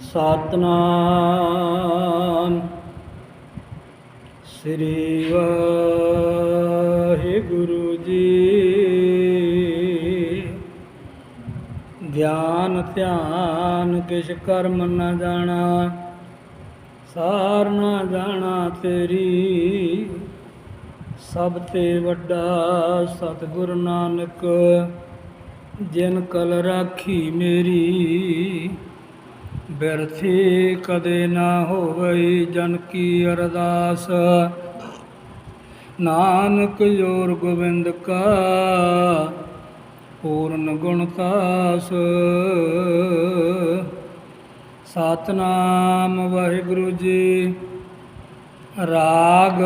ਸਤਨਾਮ। ਸ੍ਰੀ ਵਾਹਿਗੁਰੂ ਜੀ। ਗਿਆਨ ਧਿਆਨ, ਕਿਛ ਕਰਮ ਨਾ ਜਾਣਾ, ਸਾਰ ਨਾ ਜਾਣਾ ਤੇਰੀ। ਸਭ ਤੇ ਵੱਡਾ ਸਤਿਗੁਰ ਨਾਨਕ, ਜਿਨ ਕਲ ਰਾਖੀ ਮੇਰੀ। ਬਿਰਥੀ ਕਦੇ ਨਾ ਹੋਵਈ ਜਨ ਕੀ ਅਰਦਾਸ। ਨਾਨਕ ਜੋਰ ਗੋਬਿੰਦ ਕਾ, ਪੂਰਨ ਗੁਣਤਾਸ ਸਤਨਾਮ ਵਾਹਿਗੁਰੂ ਜੀ, ਰਾਗ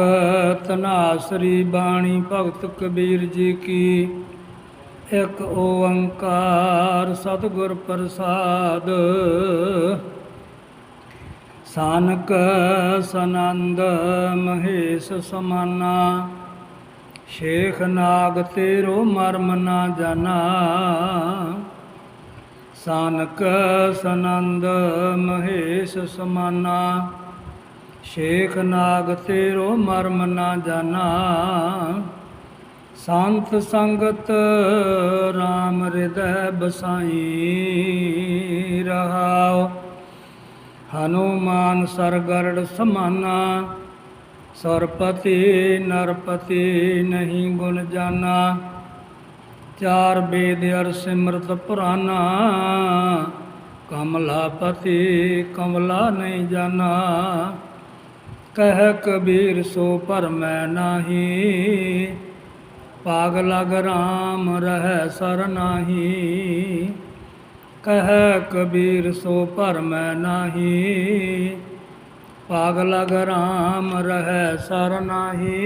ਤਨਾਸਰੀ ਬਾਣੀ ਭਗਤ ਕਬੀਰ ਜੀ ਕੀ। ਇੱਕ ਓੰਕਾਰ ਸਤਿਗੁਰ ਪ੍ਰਸਾਦ। ਸਾਨਕ ਸਨੰਦ ਮਹੇਸ਼ ਸਮਾਨਾ। ਸ਼ੇਖ ਨਾਗ ਤੇਰੋ ਮਰਮ ਨਾ ਜਾਣਾ ਸਾਨਕ ਸਨੰਦ ਮਹੇਸ਼ ਸਮਾਨਾ। ਸ਼ੇਖ ਨਾਗ ਤੇਰੋ ਮਰਮ ਨਾ ਜਾਣਾ ਸੰਤ ਸੰਗਤ RAM ਹਿਰਦੈ ਬਸਾਈ ਰਹਾਉ। ਹਨੂਮਾਨ ਸਰਗਰੜ ਸਮਾਨਾ, ਸਰਪਤੀ ਨਰਪਤੀ ਨਹੀਂ ਗੁਣ ਜਾਣਾ ਚਾਰ ਬੇਦ ਅਰ ਸਿਮਰਤ ਪੁਰਾਨਾ, ਕਮਲਾਪਤੀ ਕਮਲਾ ਨਹੀਂ ਜਾਣਾ ਕਹਿ ਕਬੀਰ ਸੋ ਪਰਮੈ ਨਾਹੀ ਪਾਗ ਲਗ ਰਾਮ ਰਹਿ ਸਰ ਨਾਹੀ, ਕਹਿ ਕਬੀਰ ਸੋ ਪਰਮੈ ਨਾਹੀ। ਪਾਗ ਲਗ ਰਾਮ ਰਹਿ ਸਰ ਨਾਹੀ,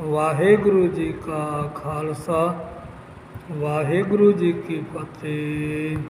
ਵਾਹਿਗੁਰੂ ਜੀ ਕਾ ਖਾਲਸਾ, ਵਾਹਿਗੁਰੂ ਜੀ ਕੀ ਫਤਿਹ।